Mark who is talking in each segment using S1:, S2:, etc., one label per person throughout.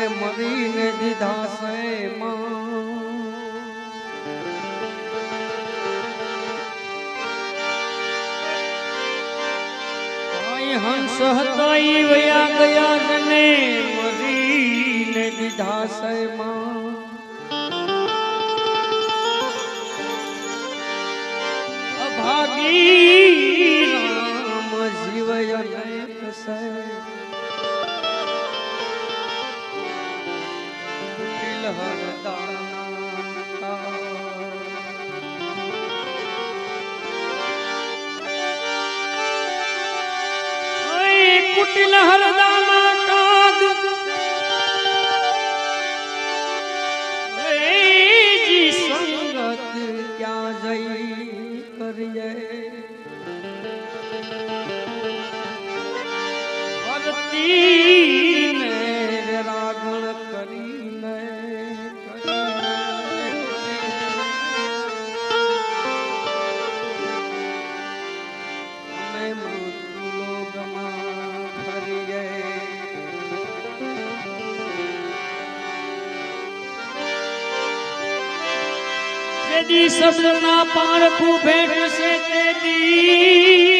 S1: જને મરીને દીધા છે હંસ હતા વયા ગયા જને મરીને દીધા છે માં ભરતીને રાગણ કરીને શબ્દના પારખું ભેટશે તેદી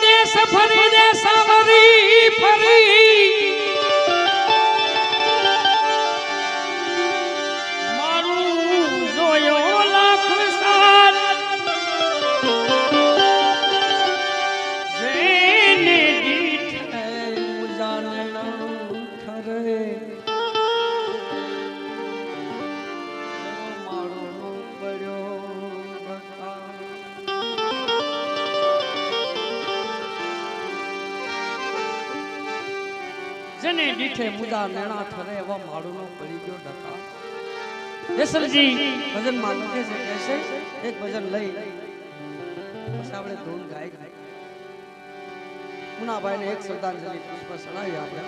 S1: देश फरी देश फरी फरी દીઠે મુદા નેણા ઠરે એવા માળુનો પડી ગયો ડકા દેસરજી ભજનમાં લખે છે કે છે એક ભજન લઈ. પછી આપણે ધૂન ગાય મુનાભાઈ ને એક શ્રદ્ધાંજલિ પુષ્પ સણાવી આપણે.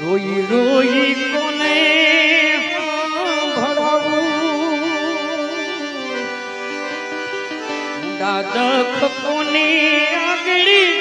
S1: રોઈ રોઈ કોને ભળાવું? દાદા કોને આગળી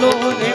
S1: Lord.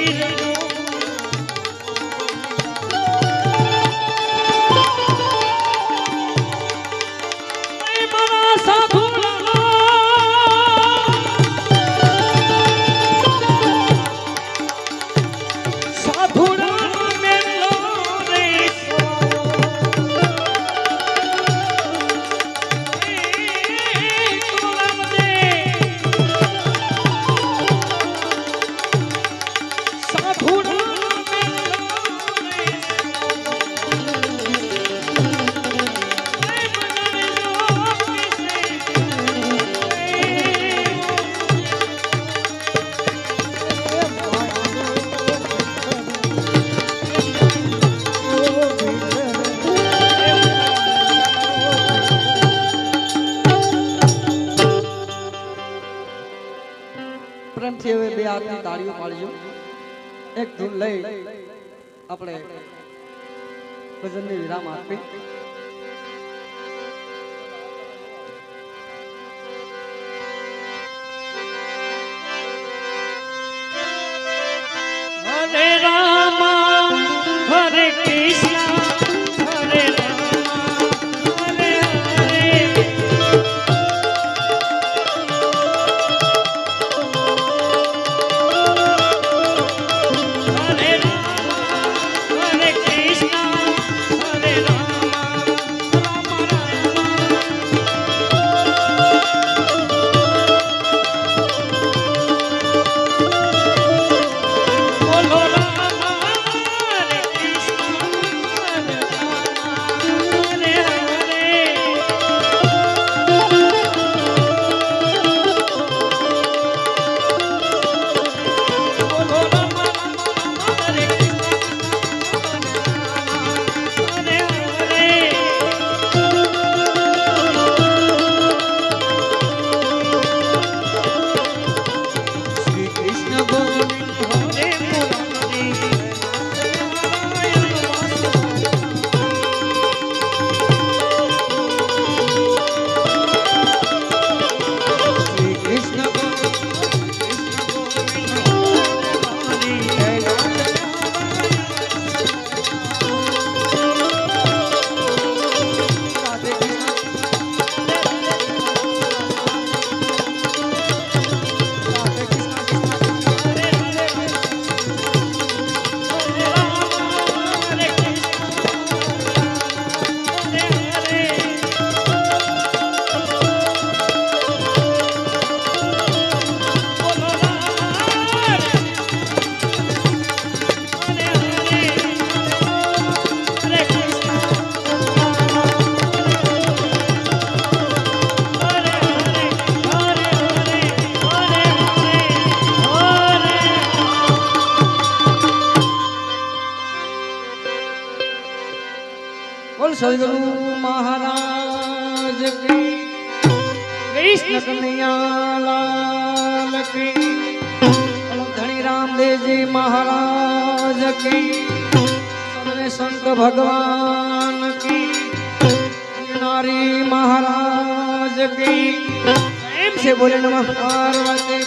S1: ಬಿಡು વિરામ આપી.
S2: રામ
S1: सदगुरु महाराज की कृष्ण कन्हैया लाल की धनी रामदेव जी महाराज की सदने संत भगवान की नारी महाराज की। से बोले नमः पार्वती